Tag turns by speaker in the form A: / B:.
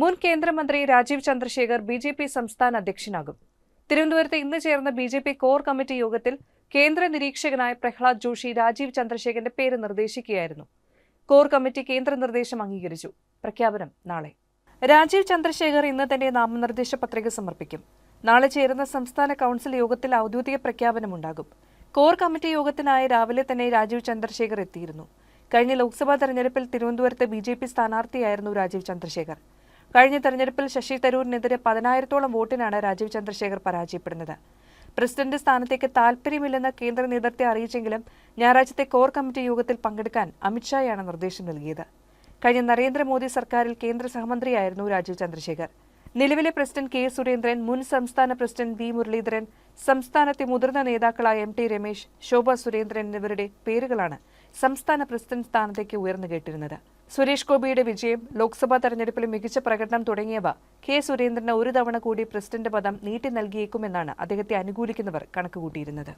A: മുൻ കേന്ദ്രമന്ത്രി Rajeev Chandrasekhar B J P സംസ്ഥാന അധ്യക്ഷനാകും. തിരുവനന്തപുരത്ത് ഇന്ന് ചേർന്ന B J P core committee യോഗത്തിൽ കേന്ദ്ര നിരീക്ഷകനായ പ്രഹ്ലാദ് ജോഷി രാജീവ് ചന്ദ്രശേഖരന്റെ പേര് നിർദ്ദേശിക്കുകയായിരുന്നു. കോർ കമ്മിറ്റി കേന്ദ്ര നിർദ്ദേശം അംഗീകരിച്ചു. പ്രഖ്യാപനം നാളെ. രാജീവ് ചന്ദ്രശേഖർ ഇന്ന് തന്റെ നാമനിർദ്ദേശ പത്രിക സമർപ്പിക്കും. നാളെ ചേരുന്ന സംസ്ഥാന കൗൺസിൽ യോഗത്തിൽ ഔദ്യോഗിക പ്രഖ്യാപനമുണ്ടാകും. കോർ കമ്മിറ്റി യോഗത്തിനായി രാവിലെ തന്നെ രാജീവ് ചന്ദ്രശേഖർ എത്തിയിരുന്നു. കഴിഞ്ഞ ലോക്സഭാ തെരഞ്ഞെടുപ്പിൽ തിരുവനന്തപുരത്ത് ബി ജെ പി സ്ഥാനാർത്ഥിയായിരുന്നു രാജീവ് ചന്ദ്രശേഖർ. കഴിഞ്ഞ തെരഞ്ഞെടുപ്പിൽ ശശി തരൂരിനെതിരെ പതിനായിരത്തോളം വോട്ടിനാണ് രാജീവ് ചന്ദ്രശേഖർ പരാജയപ്പെടുന്നത്. പ്രസിഡന്റ് സ്ഥാനത്തേക്ക് താൽപര്യമില്ലെന്ന് കേന്ദ്ര നേതൃത്വത്തെ അറിയിച്ചെങ്കിലും ഞായറാഴ്ചത്തെ കോർ കമ്മിറ്റി യോഗത്തിൽ പങ്കെടുക്കാൻ അമിത്ഷായാണ് നിർദ്ദേശം നൽകിയത്. കഴിഞ്ഞ നരേന്ദ്രമോദി സർക്കാരിൽ കേന്ദ്ര സഹമന്ത്രിയായിരുന്നു രാജീവ് ചന്ദ്രശേഖർ. നിലവിലെ പ്രസിഡന്റ് കെ സുരേന്ദ്രൻ മുൻ സംസ്ഥാന പ്രസിഡന്റ് വി മുരളീധരൻ സംസ്ഥാനത്തെ മുതിർന്ന നേതാക്കളായ എം ടി രമേശ് ശോഭ സുരേന്ദ്രൻ എന്നിവരുടെ പേരുകളാണ് സംസ്ഥാന പ്രസിഡന്റ് സ്ഥാനത്തേക്ക് ഉയർന്നു കേട്ടിരുന്നത്. സുരേഷ് ഗോപിയുടെ വിജയം ലോക്സഭാ തെരഞ്ഞെടുപ്പിലെ മികച്ച പ്രകടനം തുടങ്ങിയവ കെ സുരേന്ദ്രന് ഒരു തവണ കൂടി പ്രസിഡന്റ് പദം നീട്ടി നൽകിയേക്കുമെന്നാണ് അദ്ദേഹത്തെ അനുകൂലിക്കുന്നവർ കണക്കുകൂട്ടിയിരുന്നത്.